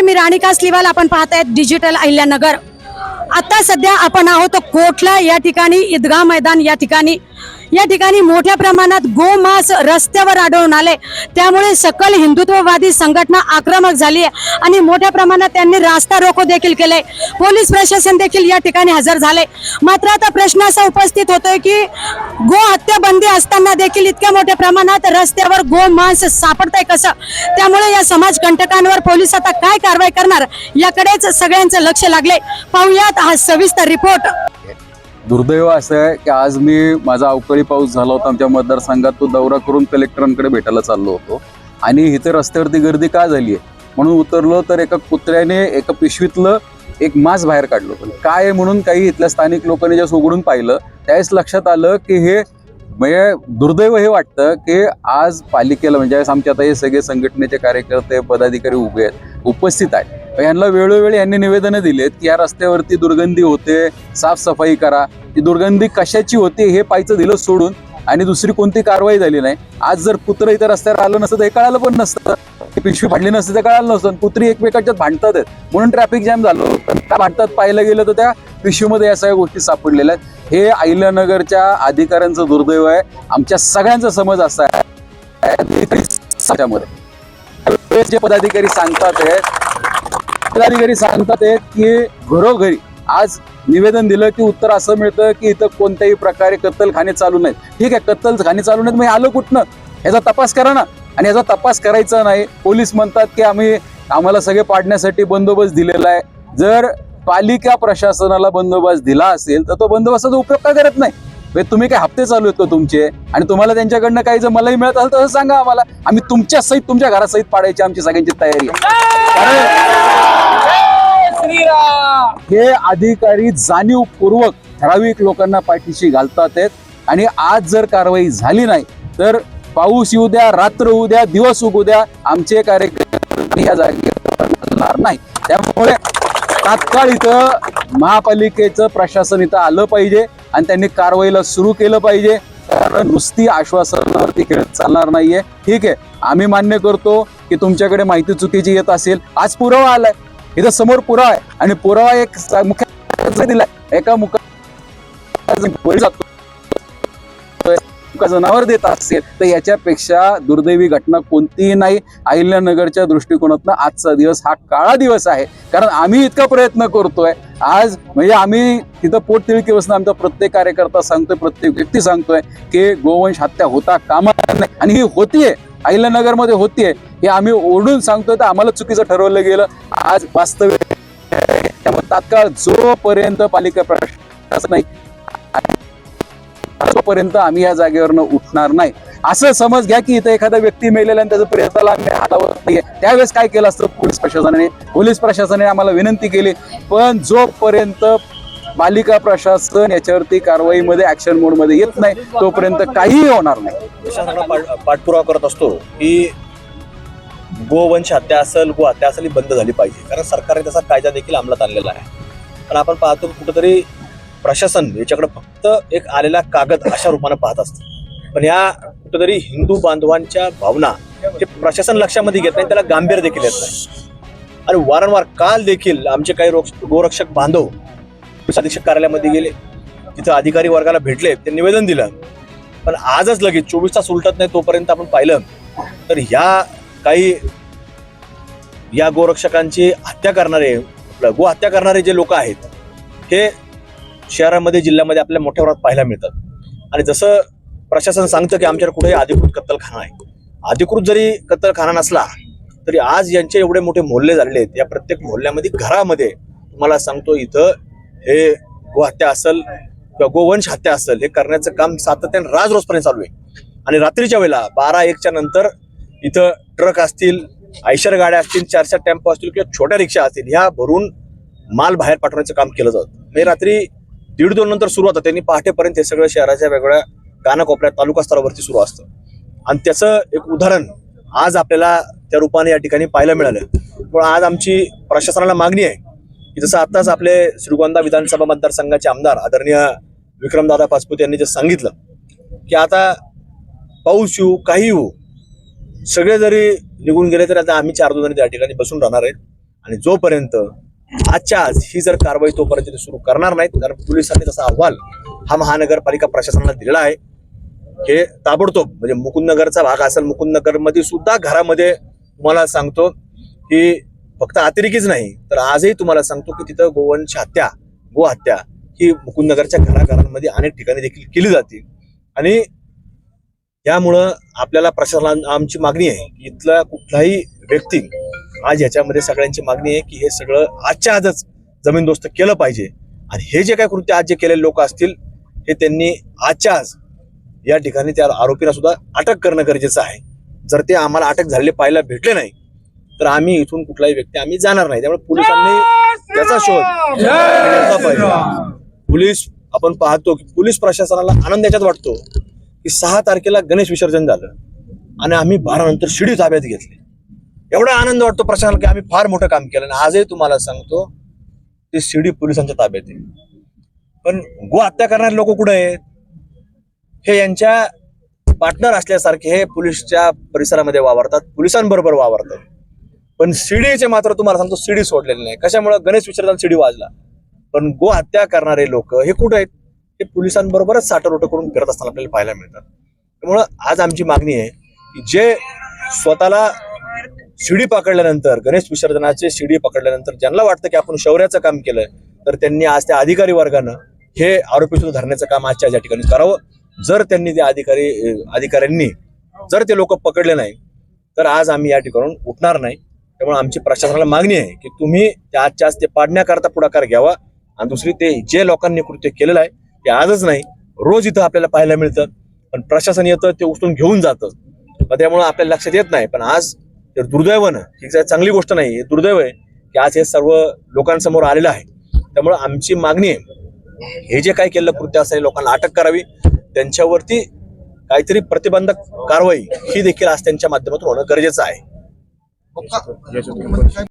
नमस्कार मी राणिका स्लिवाल आपण पाहतायत डिजिटल अहिल्यानगर आता सध्या आपण आहोत कोटला या ठिकाणी ईदगाह मैदान या ठिकाणी. या ठिकाणी मोठ्या प्रमाणात गोमांस रस्त्यावर आढळून आले. त्यामुळे सकल हिंदुत्ववादी संघटना आक्रमक झाली आहे आणि मोठ्या प्रमाणात त्यांनी रास्ता रोको देखील केले. पोलीस प्रशासन देखील या ठिकाणी हजर झाले. मात्र आता प्रश्न असा उपस्थित होतोय की गो हत्या बंदी असताना देखील इतक्या मोठ्या प्रमाणात रस्त्यावर गोमांस सापडतंय कसं? त्यामुळे या समाज कंटकांवर पोलीस आता काय कारवाई करणार? याकडेच सगळ्यांचं लक्ष लागले. पाहुयात हा सविस्तर रिपोर्ट. दुर्दैव असं आहे की आज मी माझा अवकाळी पाऊस झाला होता आमच्या मतदारसंघात तो दौरा करून कलेक्टरांकडे भेटायला चाललो होतो. आणि इथे रस्त्यावरती गर्दी का झाली आहे? म्हणून उतरलो तर एका कुत्र्याने एका पिशवीतलं एक मास बाहेर काढलं होतं. काय आहे म्हणून काही इथल्या स्थानिक लोकांनी जेव्हा उघडून पाहिलं त्यावेळेस लक्षात आलं की हे म्हणजे दुर्दैव हे वाटतं की आज पालिकेला म्हणजे ज्यावेळेस आमचे आता हे सगळे संघटनेचे कार्यकर्ते पदाधिकारी उभे आहेत उपस्थित आहेत. यांना वेळोवेळी यांनी निवेदनं दिलेत की या रस्त्यावरती दुर्गंधी होते साफसफाई करा. ती दुर्गंधी कशाची होती हे पाहायचं दिलं सोडून आणि दुसरी कोणती कारवाई झाली नाही. आज जर कुत्रं इथं रस्त्यावर आलं नसतं तर हे कळालं पण नसतं. पिशवी फाडली नसते तर कळालं नसतं. पुत्री कुत्री एकमेकांच्यात भांडतात. म्हणून ट्रॅफिक जॅम झालो त्या भांडतात पाहायला गेलं तर त्या पिशवीमध्ये या सगळ्या गोष्टी सापडलेल्या आहेत. हे अहिल्यानगरच्या अधिकाऱ्यांचं दुर्दैव आहे. आमच्या सगळ्यांचा समज असा आहे. जे पदाधिकारी सांगतात पदाधिकारी सांगतात की घरोघरी आज निवेदन दिलं की उत्तर असं मिळतं की इथं कोणत्याही प्रकारे कत्तलखाने चालू नाहीत. ठीक आहे कत्तलखाने चालू नाहीत मग आलो आलं कुठनं? ह्याचा तपास करा ना. आणि याचा तपास करायचा नाही. पोलीस म्हणतात की आम्ही आम्हाला सगळे पाडण्यासाठी बंदोबस्त दिलेला आहे. जर पालिका प्रशासनाला बंदोबस्त दिला असेल तर तो बंदोबस्ताचा उपयोग का करत नाही? तुम्ही काय हप्ते चालू आहेत का तुमचे? आणि तुम्हाला त्यांच्याकडनं काही जर मलाही मिळत असेल तर सांगा आम्हाला. आम्ही तुमच्या सहित तुमच्या घरासहित पाडायची आमची सगळ्यांची तयारी आहे. हे अधिकारी जाणीवपूर्वक ठराविक लोकांना पाठीशी घालतात आहेत. आणि आज जर कारवाई झाली नाही तर पाऊस येऊ द्या रात्र होऊ द्या दिवस उगू द्या आमचे कार्यकर्ते या जागेवर हलणार नाही. त्यामुळे तात्काळ इथं महापालिकेचं प्रशासन इथं आलं पाहिजे आणि त्यांनी कारवाईला सुरू केलं पाहिजे. कारण नुसती आश्वासनावरती खेळ चालणार नाहीये. ठीक आहे आम्ही मान्य करतो की तुमच्याकडे माहिती चुकीची येत असेल. आज पुरावा आलाय. इथं समोर पुरावा आहे. आणि पुरावा एक मुख्य दिलाय एका मुका जातो मुका जनावर देत असेल तर याच्यापेक्षा दुर्दैवी घटना कोणतीही नाही. अहिल्यानगरच्या दृष्टिकोनातनं आजचा दिवस हा काळा दिवस आहे. कारण आम्ही इतका प्रयत्न करतोय. आज म्हणजे आम्ही तिथं पोट तिळकी आमचा प्रत्येक कार्यकर्ता सांगतोय प्रत्येक व्यक्ती सांगतोय की गोवंश हत्या होता कामा नाही आणि ही होतीये. अहिल्यानगरमध्ये होतीये. हे आम्ही ओढून सांगतोय तर आम्हाला चुकीचं ठरवलं गेलं. आज वास्तव त्यामुळे तात्काळ जोपर्यंत पालिका प्रशासन नाही जोपर्यंत आम्ही या जागेवरनं उठणार नाही. असं समज घ्या की इथं एखादा व्यक्ती मेलेला आणि त्याचं प्रयत्नाला आम्ही हातावर नाहीये त्यावेळेस काय केलं असतं? पोलीस प्रशासनाने पोलीस प्रशासनाने आम्हाला विनंती केली. पण जोपर्यंत पालिका प्रशासन याच्यावरती कारवाईमध्ये ऍक्शन मोडमध्ये येत नाही तोपर्यंत काहीही होणार नाही. प्रशासनाला पाठपुरावा करत असतो की गोवंश हत्या असेल गो हत्या असेल ही बंद झाली पाहिजे. कारण सरकारने तसा कायदा देखील अंमलात आणलेला आहे. पण आपण पाहतो कुठंतरी प्रशासन याच्याकडे फक्त एक आलेला कागद अशा रूपानं पाहत असतं. पण या कुठंतरी हिंदू बांधवांच्या भावना हे प्रशासन लक्षामध्ये घेत नाही त्याला गांभीर्य देखील येत नाही. आणि वारंवार काल देखील आमचे काही रोक्ष- गोरक्षक बांधव अधीक्षक कार्यालयामध्ये गेले तिथं अधिकारी वर्गाला भेटले ते निवेदन दिलं. पण आजच लगेच चोवीस तास उलटत नाही तोपर्यंत आपण पाहिलं तर ह्या काही या गोरक्षकांची हत्या करणारे आपलं गो हत्या करणारे जे लोक आहेत हे शहरामध्ये जिल्ह्यामध्ये आपल्या मोठ्या प्रमाणात पाहायला मिळतात. आणि जसं प्रशासन सांगतं की आमच्याकडे कुठेही अधिकृत कत्तलखाना आहे. अधिकृत जरी कत्तलखाना नसला तरी आज यांचे एवढे मोठे मोहल्ले झालेले आहेत. या प्रत्येक मोहल्ल्यामध्ये घरामध्ये तुम्हाला सांगतो इथं हे गो हत्या असेल किंवा गोवंश हत्या असेल हे करण्याचं काम सातत्याने राज रोजपर्यंत चालू आहे. आणि रात्रीच्या वेळेला बारा एकच्या नंतर इथं ट्रक असतील आयशर गाड्या असतील चार चार टेम्पो असतील किंवा छोट्या रिक्षा असतील ह्या भरून माल बाहेर पाठवण्याचं काम केलं जातं. म्हणजे रात्री दीड दोन नंतर सुरू होतं. त्यांनी पहाटेपर्यंत हे सगळं शहराच्या वेगवेगळ्या कानाकोपऱ्यात तालुका स्तरावरती सुरू असतं. आणि त्याचं एक उदाहरण आज आपल्याला त्या रूपाने या ठिकाणी पाहायला मिळालं पण आज आमची प्रशासनाला मागणी आहे की जसं आताच आपले श्रीगोंदा विधानसभा मतदारसंघाचे आमदार आदरणीय विक्रमदादा पाचपुते यांनी जे सांगितलं की आता पाऊस येऊ काही येऊ सगळे जरी निघून गेले तरी आता आम्ही चार दोन त्या ठिकाणी बसून राहणार आहेत. आणि जोपर्यंत आजच्या आज ही जर कारवाई तोपर्यंत ते सुरू करणार नाहीत कारण पोलिसांनी तसा अहवाल हा महानगरपालिका प्रशासनाला दिलेला आहे. हे ताबडतोब म्हणजे मुकुंदनगरचा भाग असेल मुकुंदनगरमध्ये सुद्धा घरामध्ये तुम्हाला सांगतो की फक्त अतिरेकीच नाही तर आजही तुम्हाला सांगतो की तिथं गोवंश हत्या गो हत्या ही मुकुंदनगरच्या घराघरांमध्ये अनेक ठिकाणी देखील केली जाते आणि त्यामुळं आपल्याला प्रशासनाला आमची मागणी आहे की इथला कुठलाही व्यक्ती आज ह्याच्यामध्ये सगळ्यांची मागणी आहे की हे सगळं आजच्या आजच जमीनदोस्त केलं पाहिजे. आणि हे जे काय कृत्य आज जे केलेले लोक असतील हे त्यांनी आजच्या आज या ठिकाणी त्या आरोपीला सुद्धा अटक करणं गरजेचं आहे. जर ते आम्हाला अटक झालेले पाहायला भेटले नाही तर आम्ही इथून कुठलाही व्यक्ती आम्ही जाणार नाही. त्यामुळे पोलिसांनी त्याचा शोध घेतला पाहिजे. पोलीस आपण पाहतो की पोलीस प्रशासनाला आनंद याच्यात वाटतो की सहा तारखेला गणेश विसर्जन झालं. आणि आम्ही बारा नंतर शिडी ताब्यात घेतली. एवढा आनंद वाटतो प्रशासनाला की आम्ही फार मोठं काम केलं आणि आजही तुम्हाला सांगतो ते शिडी पोलिसांच्या ताब्यात आहे. पण गो हत्या करणारे लोक कुठे आहेत? हे यांच्या पार्टनर असल्यासारखे हे पोलिसच्या परिसरामध्ये वावरतात पोलिसांबरोबर वावरतात. पण सीडीचे मात्र तुम्हाला सांगतो सीडी सोडलेले नाही. कशामुळे? गणेश विसर्जन सीडी वाजला. पण गो हत्या करणारे लोक हे कुठे आहेत? हे पोलिसांबरोबरच साठरोट करून फिरत असताना आपल्याला पाहायला मिळतात. त्यामुळं आज आमची मागणी आहे की जे स्वतःला शिडी पकडल्यानंतर गणेश विसर्जनाचे शिडी पकडल्यानंतर ज्यांना वाटतं की आपण शौर्याचं काम केलंय तर त्यांनी आज त्या अधिकारी वर्गानं हे आरोपी सुद्धा धरण्याचं काम आजच्या या ठिकाणी करावं. जर त्यांनी ते अधिकारी अधिकाऱ्यांनी जर ते लोक पकडले नाही तर आज आम्ही या ठिकाणून उठणार नाही. त्यामुळे आमची प्रशासनाला मागणी आहे की तुम्ही त्या आजच्या आज ते पाडण्याकरता पुढाकार घ्यावा. आणि दुसरी ते जे लोकांनी कृत्य केलेलं आहे ते आजच नाही रोज इथं आपल्याला पाहायला मिळतं. पण प्रशासन येतं ते उचलून घेऊन जातं. मग त्यामुळे आपल्याला लक्षात येत नाही. पण आज तर दुर्दैवानं ही चांगली गोष्ट नाही हे दुर्दैव आहे की आज हे सर्व लोकांसमोर आलेलं आहे. त्यामुळं आमची मागणी आहे हे जे काय केलं कृत्य असेल लोकांना अटक करावी. त्यांच्यावरती काहीतरी प्रतिबंधक कारवाई ही देखील आज त्यांच्या माध्यमातून होणं गरजेचं आहे.